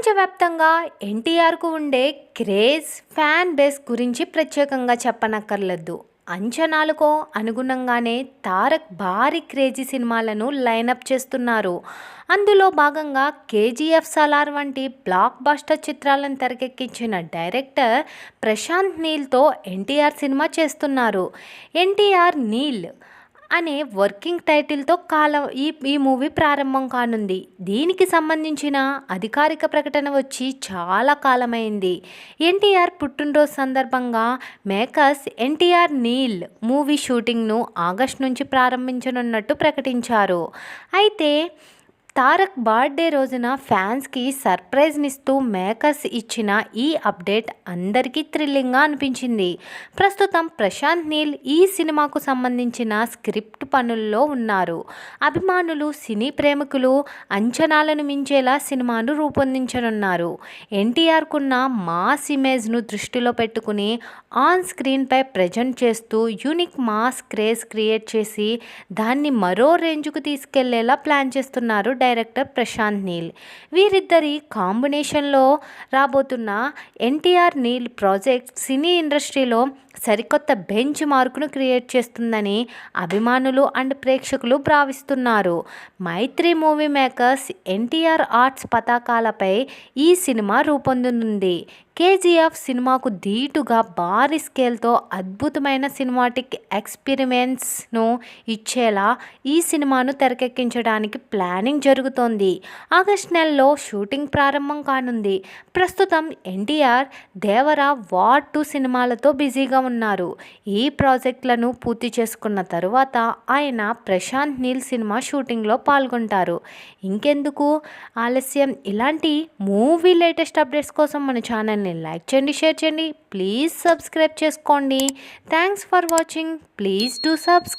ప్రపంచవ్యాప్తంగా ఎన్టీఆర్కు ఉండే క్రేజ్ ఫ్యాన్ బేస్ గురించి ప్రత్యేకంగా చెప్పనక్కర్లేదు. అంచనాలకు అనుగుణంగానే తారక్ భారీ క్రేజీ సినిమాలను లైనప్ చేస్తున్నారు. అందులో భాగంగా కేజీఎఫ్ సలార్ వంటి బ్లాక్ బస్టర్ చిత్రాలను తెరకెక్కించిన డైరెక్టర్ ప్రశాంత్ నీల్తో ఎన్టీఆర్ సినిమా చేస్తున్నారు. ఎన్టీఆర్ నీల్ అనే వర్కింగ్ టైటిల్తో కాలం ఈ ఈ మూవీ ప్రారంభం కానుంది. దీనికి సంబంధించిన అధికారిక ప్రకటన వచ్చి చాలా కాలమైంది. ఎన్టీఆర్ పుట్టినరోజు సందర్భంగా మేకర్స్ ఎన్టీఆర్ నీల్ మూవీ షూటింగ్ను ఆగస్ట్ నుంచి ప్రారంభించనున్నట్టు ప్రకటించారు. అయితే తారక్ బర్త్డే రోజున ఫ్యాన్స్కి సర్ప్రైజ్నిస్తూ మేకర్స్ ఇచ్చిన ఈ అప్డేట్ అందరికీ థ్రిల్లింగ్గా అనిపించింది. ప్రస్తుతం ప్రశాంత్ నీల్ ఈ సినిమాకు సంబంధించిన స్క్రిప్ట్ పనుల్లో ఉన్నారు. అభిమానులు సినీ ప్రేమికులు అంచనాలను మించేలా సినిమాను రూపొందించనున్నారు. ఎన్టీఆర్కున్న మాస్ ఇమేజ్ను దృష్టిలో పెట్టుకుని ఆన్ స్క్రీన్పై ప్రజెంట్ చేస్తూ యూనిక్ మాస్ క్రేజ్ క్రియేట్ చేసి దాన్ని మరో రేంజ్కు తీసుకెళ్ళేలా ప్లాన్ చేస్తున్నారు డైరెక్టర్ డైరెక్టర్ ప్రశాంత్ నీల్. వీరిద్దరి కాంబినేషన్లో రాబోతున్న ఎన్టీఆర్ నీల్ ప్రాజెక్ట్ సినీ ఇండస్ట్రీలో సరికొత్త బెంచ్ మార్కును క్రియేట్ చేస్తుందని అభిమానులు అండ్ ప్రేక్షకులు భావిస్తున్నారు. Mythri movie makers NTR arts పతాకాలపై ఈ సినిమా రూపొందనుంది. కేజీఎఫ్ సినిమాకు ధీటుగా భారీ స్కేల్తో అద్భుతమైన సినిమాటిక్ ఎక్స్పెరిమెంట్స్ను ఇచ్చేలా ఈ సినిమాను తెరకెక్కించడానికి ప్లానింగ్ జరుగుతోంది. ఆగస్ట్ నెలలో షూటింగ్ ప్రారంభం కానుంది. ప్రస్తుతం ఎన్టీఆర్ దేవర వార్ టూ సినిమాలతో బిజీగా ఉన్నారు. ఈ ప్రాజెక్టులను పూర్తి చేసుకున్న తరువాత ఆయన ప్రశాంత్ నీల్ సినిమా షూటింగ్లో పాల్గొంటారు. ఇంకెందుకు? ఆలస్యం. ఇలాంటి మూవీ లేటెస్ట్ అప్డేట్స్ కోసం మన ఛానల్ని లైక్ చేయండి షేర్ చేయండి. ప్లీజ్ సబ్స్క్రైబ్ చేసుకోండి. Thanks for watching. Please do subscribe